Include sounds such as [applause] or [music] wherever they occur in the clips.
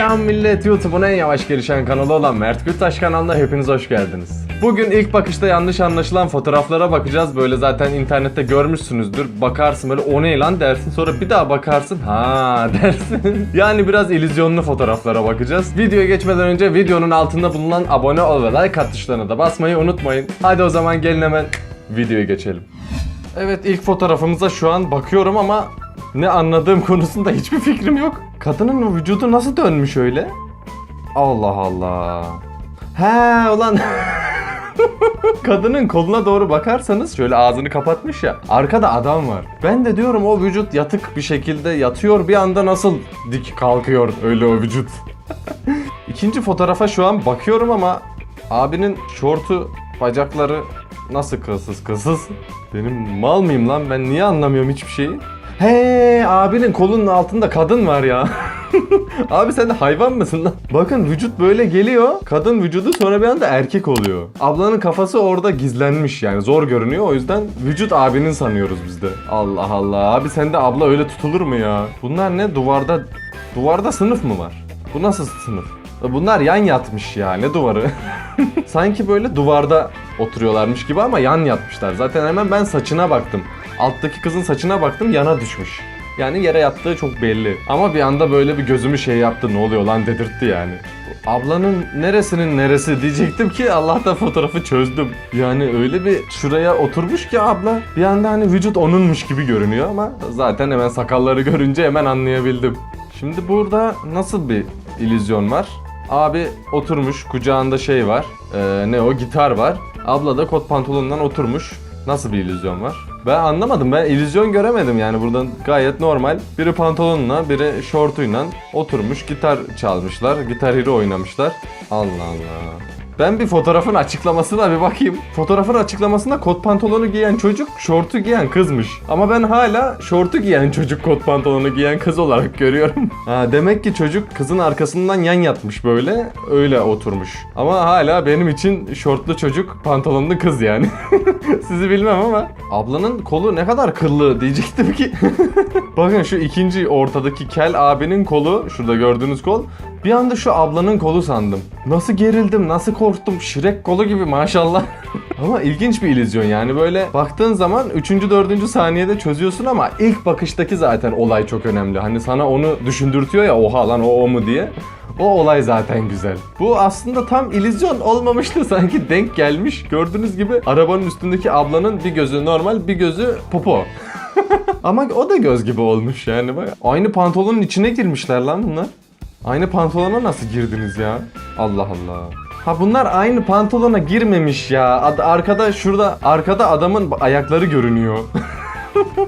Selam millet YouTube'un en yavaş gelişen kanalı olan Mert Gültaş kanalına hepiniz hoş geldiniz. Bugün ilk bakışta yanlış anlaşılan fotoğraflara bakacağız. Böyle zaten internette görmüşsünüzdür. Bakarsın böyle o ne lan dersin sonra bir daha bakarsın ha [laughs] dersin. yani biraz illüzyonlu fotoğraflara bakacağız. Videoya geçmeden önce videonun altında bulunan abone ol ve like tuşlarına da basmayı unutmayın. Hadi o zaman gelin hemen videoya geçelim. Evet ilk fotoğrafımıza şu an bakıyorum ama ne anladığım konusunda hiçbir fikrim yok. Kadının vücudu nasıl dönmüş öyle? Allah Allah. He ulan [laughs] Kadının koluna doğru bakarsanız şöyle ağzını kapatmış ya. Arkada adam var. Ben de diyorum o vücut yatık bir şekilde yatıyor bir anda nasıl dik kalkıyor öyle o vücut. [laughs] İkinci fotoğrafa şu an bakıyorum ama abinin şortu bacakları nasıl kılsız kılsız. Benim mal mıyım lan ben niye anlamıyorum hiçbir şeyi? He abinin kolunun altında kadın var ya. [laughs] Abi sen de hayvan mısın lan? Bakın vücut böyle geliyor. Kadın vücudu sonra bir anda erkek oluyor. Ablanın kafası orada gizlenmiş yani zor görünüyor. O yüzden vücut abinin sanıyoruz biz de. Allah Allah. Abi sen de abla öyle tutulur mu ya? Bunlar ne? Duvarda duvarda sınıf mı var? Bu nasıl sınıf? Bunlar yan yatmış ya ne duvarı? [laughs] Sanki böyle duvarda oturuyorlarmış gibi ama yan yatmışlar. Zaten hemen ben saçına baktım. Alttaki kızın saçına baktım yana düşmüş. Yani yere yattığı çok belli. Ama bir anda böyle bir gözümü şey yaptı ne oluyor lan dedirtti yani. Ablanın neresinin neresi diyecektim ki Allah'tan fotoğrafı çözdüm. Yani öyle bir şuraya oturmuş ki abla bir anda hani vücut onunmuş gibi görünüyor ama zaten hemen sakalları görünce hemen anlayabildim. Şimdi burada nasıl bir illüzyon var? Abi oturmuş kucağında şey var. Ee, ne o gitar var. Abla da kot pantolonundan oturmuş. Nasıl bir illüzyon var? Ben anlamadım. Ben illüzyon göremedim yani buradan gayet normal. Biri pantolonla, biri şortuyla oturmuş gitar çalmışlar. Gitar hero oynamışlar. Allah Allah. Ben bir fotoğrafın açıklamasına bir bakayım. Fotoğrafın açıklamasında kot pantolonu giyen çocuk, şortu giyen kızmış. Ama ben hala şortu giyen çocuk kot pantolonu giyen kız olarak görüyorum. [laughs] Ha, demek ki çocuk kızın arkasından yan yatmış böyle, öyle oturmuş. Ama hala benim için şortlu çocuk, pantolonlu kız yani. [laughs] [laughs] Sizi bilmem ama. Ablanın kolu ne kadar kıllı diyecektim ki. [laughs] Bakın şu ikinci ortadaki kel abinin kolu, şurada gördüğünüz kol. Bir anda şu ablanın kolu sandım. Nasıl gerildim, nasıl korktum. Şirek kolu gibi maşallah. [laughs] ama ilginç bir illüzyon yani böyle baktığın zaman 3. 4. saniyede çözüyorsun ama ilk bakıştaki zaten olay çok önemli. Hani sana onu düşündürtüyor ya oha lan o o mu diye. O olay zaten güzel. Bu aslında tam illüzyon olmamıştı [laughs] sanki denk gelmiş. Gördüğünüz gibi arabanın üstündeki ablanın bir gözü normal bir gözü popo. [laughs] Ama o da göz gibi olmuş yani bak. Aynı pantolonun içine girmişler lan bunlar. Aynı pantolona nasıl girdiniz ya? Allah Allah. Ha bunlar aynı pantolona girmemiş ya. Ad- arkada şurada arkada adamın ayakları görünüyor. [laughs]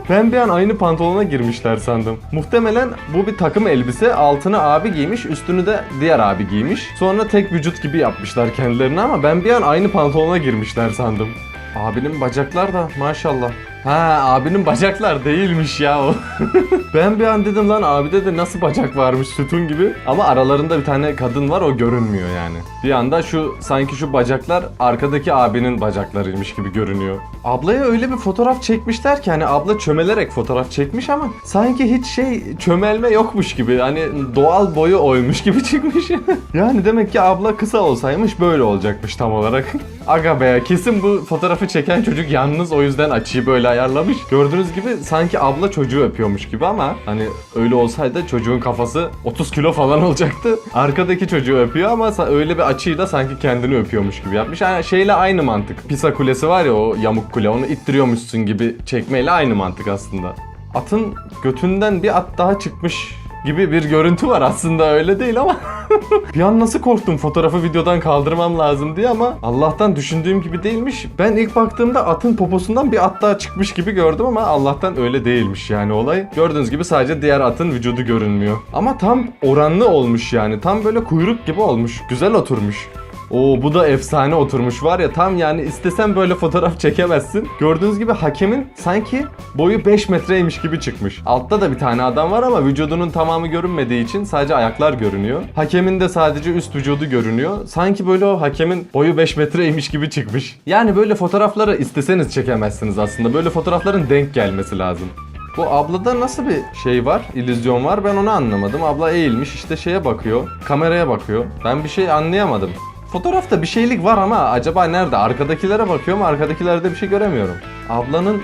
ben bir an aynı pantolona girmişler sandım. Muhtemelen bu bir takım elbise. Altını abi giymiş, üstünü de diğer abi giymiş. Sonra tek vücut gibi yapmışlar kendilerini ama ben bir an aynı pantolona girmişler sandım. Abinin bacaklar da maşallah. Ha abinin bacaklar değilmiş ya o. [laughs] ben bir an dedim lan abide de nasıl bacak varmış sütun gibi. Ama aralarında bir tane kadın var o görünmüyor yani. Bir anda şu sanki şu bacaklar arkadaki abinin bacaklarıymış gibi görünüyor. Ablaya öyle bir fotoğraf çekmişler ki hani abla çömelerek fotoğraf çekmiş ama sanki hiç şey çömelme yokmuş gibi. Hani doğal boyu oymuş gibi [laughs] çıkmış. yani demek ki abla kısa olsaymış böyle olacakmış tam olarak. [laughs] Aga be kesin bu fotoğrafı çeken çocuk yalnız o yüzden açıyı böyle ayarlamış. Gördüğünüz gibi sanki abla çocuğu öpüyormuş gibi ama hani öyle olsaydı çocuğun kafası 30 kilo falan [laughs] olacaktı. Arkadaki çocuğu öpüyor ama öyle bir açıyla sanki kendini öpüyormuş gibi yapmış. Yani şeyle aynı mantık. Pisa kulesi var ya o yamuk kule onu ittiriyormuşsun gibi çekmeyle aynı mantık aslında. Atın götünden bir at daha çıkmış gibi bir görüntü var aslında öyle değil ama [laughs] bir an nasıl korktum fotoğrafı videodan kaldırmam lazım diye ama Allah'tan düşündüğüm gibi değilmiş. Ben ilk baktığımda atın poposundan bir at daha çıkmış gibi gördüm ama Allah'tan öyle değilmiş yani olay. Gördüğünüz gibi sadece diğer atın vücudu görünmüyor. Ama tam oranlı olmuş yani tam böyle kuyruk gibi olmuş. Güzel oturmuş. Oo bu da efsane oturmuş var ya tam yani istesen böyle fotoğraf çekemezsin. Gördüğünüz gibi hakemin sanki boyu 5 metreymiş gibi çıkmış. Altta da bir tane adam var ama vücudunun tamamı görünmediği için sadece ayaklar görünüyor. Hakemin de sadece üst vücudu görünüyor. Sanki böyle o hakemin boyu 5 metreymiş gibi çıkmış. Yani böyle fotoğrafları isteseniz çekemezsiniz aslında. Böyle fotoğrafların denk gelmesi lazım. Bu ablada nasıl bir şey var? İllüzyon var. Ben onu anlamadım. Abla eğilmiş işte şeye bakıyor. Kameraya bakıyor. Ben bir şey anlayamadım. Fotoğrafta bir şeylik var ama acaba nerede? Arkadakilere bakıyorum. Arkadakilerde bir şey göremiyorum. Ablanın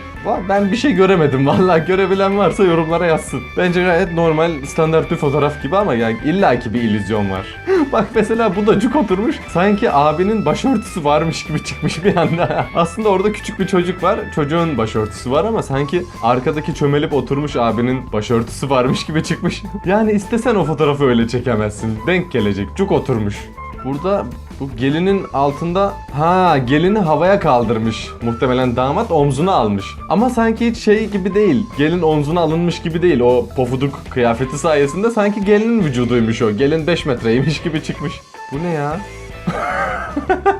ben bir şey göremedim. [laughs] Vallahi görebilen varsa yorumlara yazsın. Bence gayet normal standart bir fotoğraf gibi ama yani illaki bir illüzyon var. [laughs] Bak mesela bu da cuk oturmuş. Sanki abinin başörtüsü varmış gibi çıkmış bir anda. [laughs] Aslında orada küçük bir çocuk var. Çocuğun başörtüsü var ama sanki arkadaki çömelip oturmuş abinin başörtüsü varmış gibi çıkmış. Yani istesen o fotoğrafı öyle çekemezsin. Denk gelecek. Cuk oturmuş. Burada bu gelinin altında ha gelini havaya kaldırmış. Muhtemelen damat omzuna almış. Ama sanki hiç şey gibi değil. Gelin omzuna alınmış gibi değil. O pofuduk kıyafeti sayesinde sanki gelinin vücuduymuş o. Gelin 5 metreymiş gibi çıkmış. Bu ne ya? [laughs]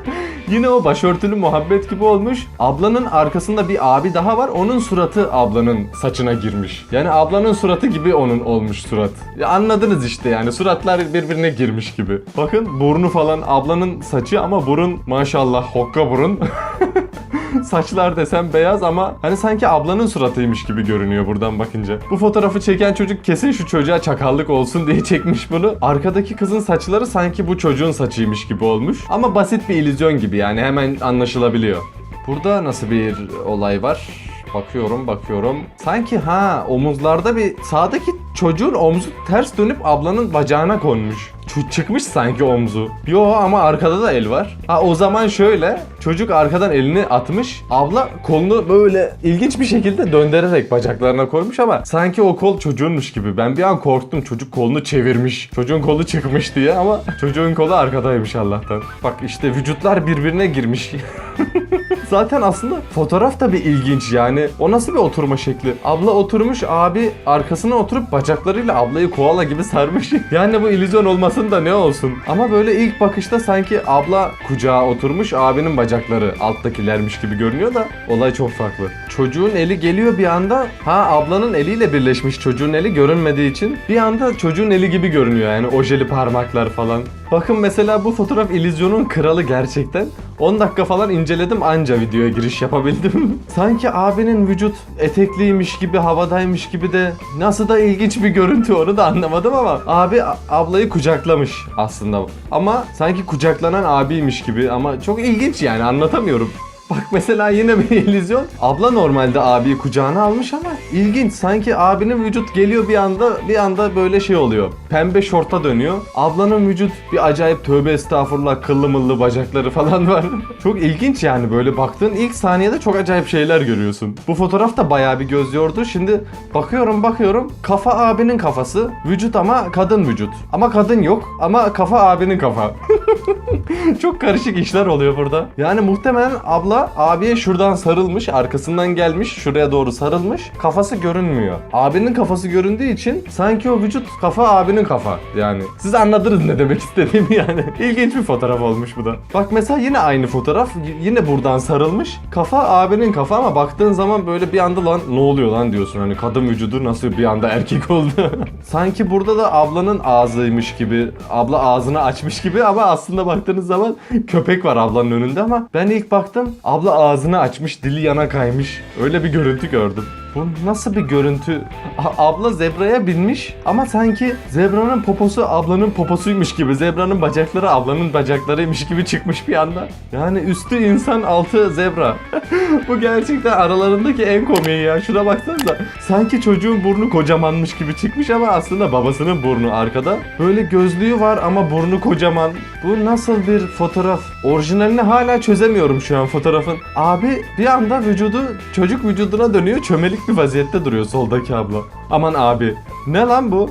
Yine o başörtülü muhabbet gibi olmuş. Ablanın arkasında bir abi daha var. Onun suratı ablanın saçına girmiş. Yani ablanın suratı gibi onun olmuş surat. Ya anladınız işte yani suratlar birbirine girmiş gibi. Bakın burnu falan ablanın saçı ama burun maşallah hokka burun. [laughs] [laughs] Saçlar desem beyaz ama hani sanki ablanın suratıymış gibi görünüyor buradan bakınca. Bu fotoğrafı çeken çocuk kesin şu çocuğa çakallık olsun diye çekmiş bunu. Arkadaki kızın saçları sanki bu çocuğun saçıymış gibi olmuş. Ama basit bir illüzyon gibi yani hemen anlaşılabiliyor. Burada nasıl bir olay var? Bakıyorum bakıyorum. Sanki ha omuzlarda bir sağdaki çocuğun omzu ters dönüp ablanın bacağına konmuş. Çıkmış sanki omzu. Yo ama arkada da el var. Ha o zaman şöyle çocuk arkadan elini atmış. Abla kolunu böyle ilginç bir şekilde döndürerek bacaklarına koymuş ama sanki o kol çocuğunmuş gibi. Ben bir an korktum çocuk kolunu çevirmiş. Çocuğun kolu çıkmış diye ama çocuğun kolu arkadaymış Allah'tan. Bak işte vücutlar birbirine girmiş. [laughs] Zaten aslında fotoğraf da bir ilginç yani. O nasıl bir oturma şekli? Abla oturmuş, abi arkasına oturup bacaklarıyla ablayı koala gibi sarmış. [laughs] yani bu illüzyon olmasın da ne olsun. Ama böyle ilk bakışta sanki abla kucağa oturmuş, abinin bacakları alttakilermiş gibi görünüyor da olay çok farklı. Çocuğun eli geliyor bir anda. Ha ablanın eliyle birleşmiş çocuğun eli görünmediği için bir anda çocuğun eli gibi görünüyor yani ojeli parmaklar falan. Bakın mesela bu fotoğraf illüzyonun kralı gerçekten. 10 dakika falan inceledim anca videoya giriş yapabildim. [laughs] Sanki abinin vücut etekliymiş gibi havadaymış gibi de nasıl da ilginç bir görüntü onu da anlamadım ama abi ablayı kucaklamış aslında. Ama sanki kucaklanan abiymiş gibi ama çok ilginç yani anlatamıyorum. Bak mesela yine bir [laughs] illüzyon. Abla normalde abiyi kucağına almış ama ilginç. Sanki abinin vücut geliyor bir anda bir anda böyle şey oluyor. Pembe şorta dönüyor. Ablanın vücut bir acayip tövbe estağfurullah kıllı mıllı bacakları falan [laughs] var. çok ilginç yani böyle baktığın ilk saniyede çok acayip şeyler görüyorsun. Bu fotoğraf da bayağı bir göz yordu. Şimdi bakıyorum bakıyorum kafa abinin kafası. Vücut ama kadın vücut. Ama kadın yok ama kafa abinin kafa. [laughs] [laughs] Çok karışık işler oluyor burada. Yani muhtemelen abla abiye şuradan sarılmış, arkasından gelmiş, şuraya doğru sarılmış. Kafası görünmüyor. Abinin kafası göründüğü için sanki o vücut kafa abinin kafa. Yani siz anladınız ne demek istediğimi yani. [laughs] İlginç bir fotoğraf olmuş bu da. Bak mesela yine aynı fotoğraf. Yine buradan sarılmış. Kafa abinin kafa ama baktığın zaman böyle bir anda lan ne oluyor lan diyorsun. Hani kadın vücudu nasıl bir anda erkek oldu. [laughs] sanki burada da ablanın ağzıymış gibi. Abla ağzını açmış gibi ama aslında baktığınız zaman köpek var ablanın önünde ama ben ilk baktım abla ağzını açmış dili yana kaymış. Öyle bir görüntü gördüm. Bu nasıl bir görüntü? A- abla zebraya binmiş ama sanki zebranın poposu ablanın poposuymuş gibi. Zebranın bacakları ablanın bacaklarıymış gibi çıkmış bir anda. Yani üstü insan altı zebra. [laughs] Bu gerçekten aralarındaki en komiği ya. Şuna baksanıza. Sanki çocuğun burnu kocamanmış gibi çıkmış ama aslında babasının burnu arkada. Böyle gözlüğü var ama burnu kocaman. Bu nasıl bir fotoğraf? Orijinalini hala çözemiyorum şu an fotoğrafın. Abi bir anda vücudu çocuk vücuduna dönüyor. Çömelik bir vaziyette duruyor soldaki abla. Aman abi. Ne lan bu?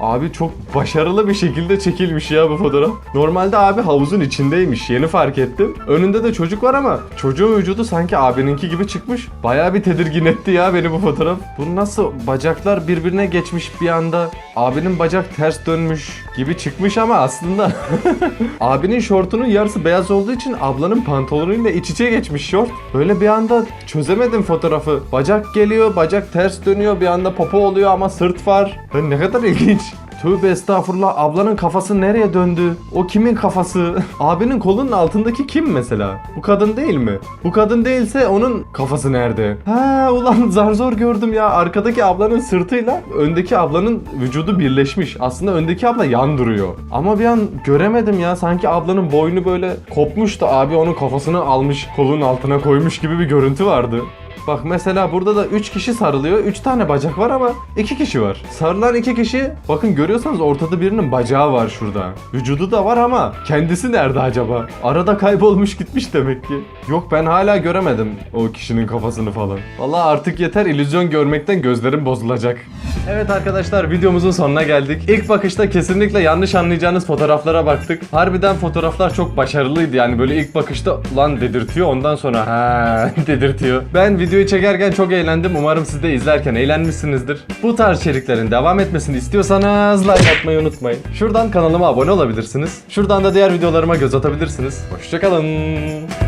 Abi çok başarılı bir şekilde çekilmiş ya bu fotoğraf. Normalde abi havuzun içindeymiş. Yeni fark ettim. Önünde de çocuk var ama çocuğun vücudu sanki abininki gibi çıkmış. Bayağı bir tedirgin etti ya beni bu fotoğraf. Bu nasıl bacaklar birbirine geçmiş bir anda. Abinin bacak ters dönmüş gibi çıkmış ama aslında [laughs] abinin şortunun yarısı beyaz olduğu için ablanın pantolonuyla iç içe geçmiş şort. Böyle bir anda çözemedim fotoğrafı. Bacak geliyor, bacak ters dönüyor, bir anda popo oluyor ama sırt var. Lan ne kadar ilginç. Tövbe estağfurullah ablanın kafası nereye döndü? O kimin kafası? [laughs] Abinin kolunun altındaki kim mesela? Bu kadın değil mi? Bu kadın değilse onun kafası nerede? Ha ulan [laughs] zar zor gördüm ya. Arkadaki ablanın sırtıyla öndeki ablanın vücudu birleşmiş. Aslında öndeki abla yan duruyor. Ama bir an göremedim ya. Sanki ablanın boynu böyle kopmuş da abi onun kafasını almış kolun altına koymuş gibi bir görüntü vardı. Bak mesela burada da 3 kişi sarılıyor. 3 tane bacak var ama 2 kişi var. Sarılan 2 kişi bakın görüyorsanız ortada birinin bacağı var şurada. Vücudu da var ama kendisi nerede acaba? Arada kaybolmuş gitmiş demek ki. Yok ben hala göremedim o kişinin kafasını falan. Vallahi artık yeter illüzyon görmekten gözlerim bozulacak. Evet arkadaşlar videomuzun sonuna geldik. İlk bakışta kesinlikle yanlış anlayacağınız fotoğraflara baktık. Harbiden fotoğraflar çok başarılıydı yani böyle ilk bakışta lan dedirtiyor ondan sonra ha [laughs] dedirtiyor. Ben videoyu çekerken çok eğlendim. Umarım siz de izlerken eğlenmişsinizdir. Bu tarz içeriklerin devam etmesini istiyorsanız like atmayı unutmayın. Şuradan kanalıma abone olabilirsiniz. Şuradan da diğer videolarıma göz atabilirsiniz. Hoşçakalın.